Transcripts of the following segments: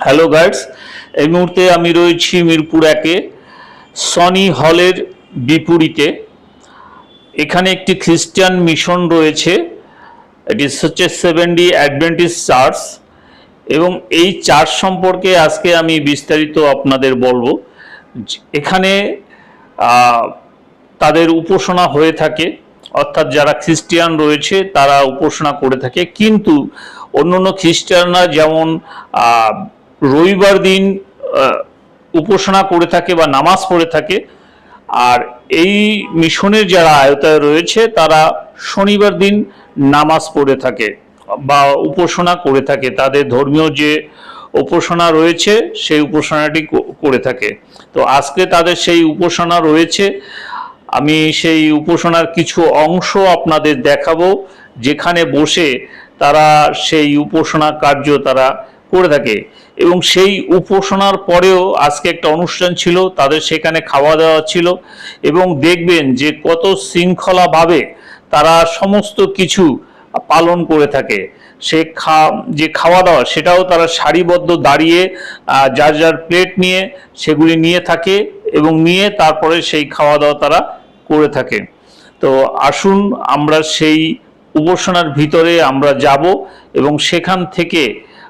Hello guides এই মুহূর্তে আমি রয়েছি মিরপুর একে সনি হলের বিপরীতে। এখানে একটি খ্রিস্টান মিশন রয়েছে। এটি হচ্ছে সেভেন ডি অ্যাডভেন্টিস চার্চ এবং এই চার্চ সম্পর্কে আজকে আমি বিস্তারিত আপনাদের বলব। এখানে তাদের উপাসনা হয়ে থাকে। অর্থাৎ যারা খ্রিস্টিয়ান রয়েছে, তারা উপাসনা করে থাকে। কিন্তু অন্যান্য খ্রিস্টানরা যেমন রবিবার দিন উপাসনা করে থাকে বা নামাজ পড়ে থাকে। আর এই মিশনের যারা আয়তায় রয়েছে, তারা শনিবার দিন নামাজ পড়ে থাকে বা উপাসনা করে থাকে। তাদের ধর্মীয় যে উপাসনা রয়েছে, সেই উপাসনাটি করে থাকে। তো আজকে তাদের সেই উপাসনা রয়েছে। আমি সেই উপাসনার কিছু অংশ আপনাদের দেখাবো। যেখানে বসে তারা সেই উপাসনা কার্য তারা করে থাকে। এবং সেই উপাসনার পরেও আজকে একটা অনুষ্ঠান ছিল, তাদের সেখানে খাওয়া দাওয়া ছিল এবং দেখবেন যে কত শৃঙ্খলাভাবে তারা সমস্ত কিছু পালন করে থাকে। সে খা, যে খাওয়া দাওয়া, সেটাও তারা সারিবদ্ধ দাঁড়িয়ে যার যার প্লেট নিয়ে সেগুলি নিয়ে থাকে এবং নিয়ে তারপরে সেই খাওয়া দাওয়া তারা করে থাকে। তো আসুন আমরা সেই উপাসনার ভিতরে আমরা যাব এবং সেখান থেকে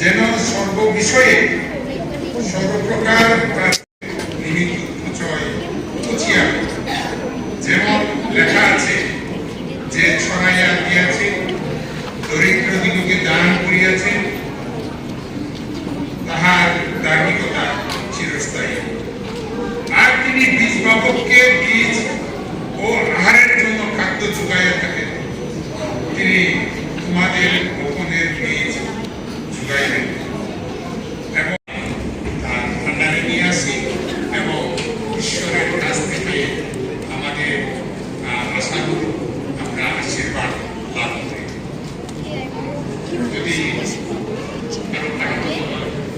যেন সর্ব বিষয়ে সর্বপ্রকার যেমন লেখা আছে, যে ছড়াইয়া দিয়াছে, দরিদ্র দিগকে দান করিয়াছে, তাহার ধার্মিকতা চিরস্থায়ী। আর তিনি বীজ বাবককে বীজ ও আহারের জন্য খাদ্য যোগাইয়া থাকেন। তিনি তোমাদের গোপনের বীজ যোগাইবেন এবং তার ভান্ডারে নিয়ে আসি এবং ঈশ্বরের কাছ থেকে আমাদের আশাগুলো আমরা আশীর্বাদ লাভ করি। যদি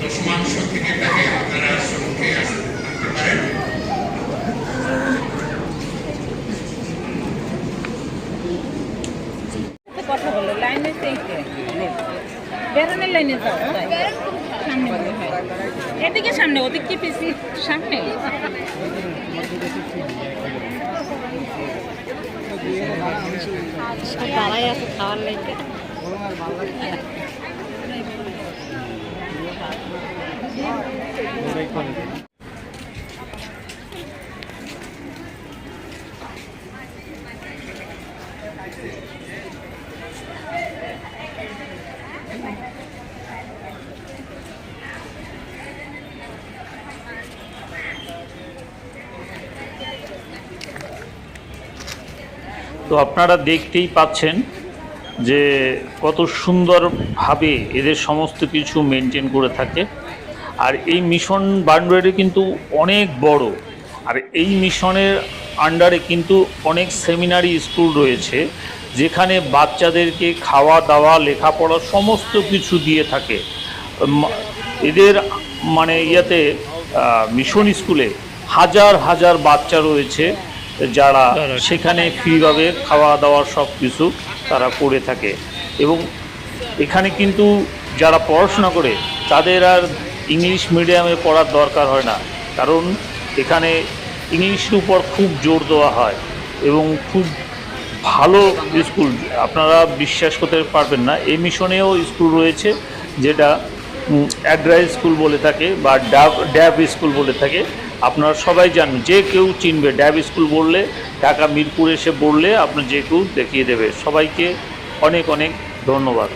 দশমাংশ থেকে বেরোনের লাইনে যাও সামনে মনে হয়। এদিকে সামনে ওদিক কি পিছি সামনে। দাঁড়াই আছে খাওয়ার লাইতে তো আপনারা দেখতেই পাচ্ছেন যে কত সুন্দরভাবে এদের সমস্ত কিছু মেনটেন করে থাকে। আর এই মিশন বান্ডারে কিন্তু অনেক বড়। আর এই মিশনের আন্ডারে কিন্তু অনেক সেমিনারি স্কুল রয়েছে, যেখানে বাচ্চাদেরকে খাওয়া দাওয়া, লেখাপড়া সমস্ত কিছু দিয়ে থাকে। এদের মানে ইয়েতে মিশন স্কুলে হাজার হাজার বাচ্চা রয়েছে। যারা সেখানে ফ্রিভাবে খাওয়া দাওয়া সব কিছু তারা করে থাকে। এবং এখানে কিন্তু যারা পড়াশোনা করে তাদের আর ইংলিশ মিডিয়ামে পড়ার দরকার হয় না। কারণ এখানে ইংলিশের উপর খুব জোর দেওয়া হয় এবং খুব ভালো স্কুল। আপনারা বিশ্বাস করতে পারবেন না এই মিশনেও স্কুল রয়েছে যেটা অ্যাড্রা স্কুল বলে থাকে বা ডাব ড্যাব স্কুল বলে থাকে। আপনারা সবাই জানেন যে কেউ চিনবে। ড্যাব স্কুল বললে, ঢাকা মিরপুর এসে বললে আপনার যে কেউ দেখিয়ে দেবে। সবাইকে অনেক অনেক ধন্যবাদ।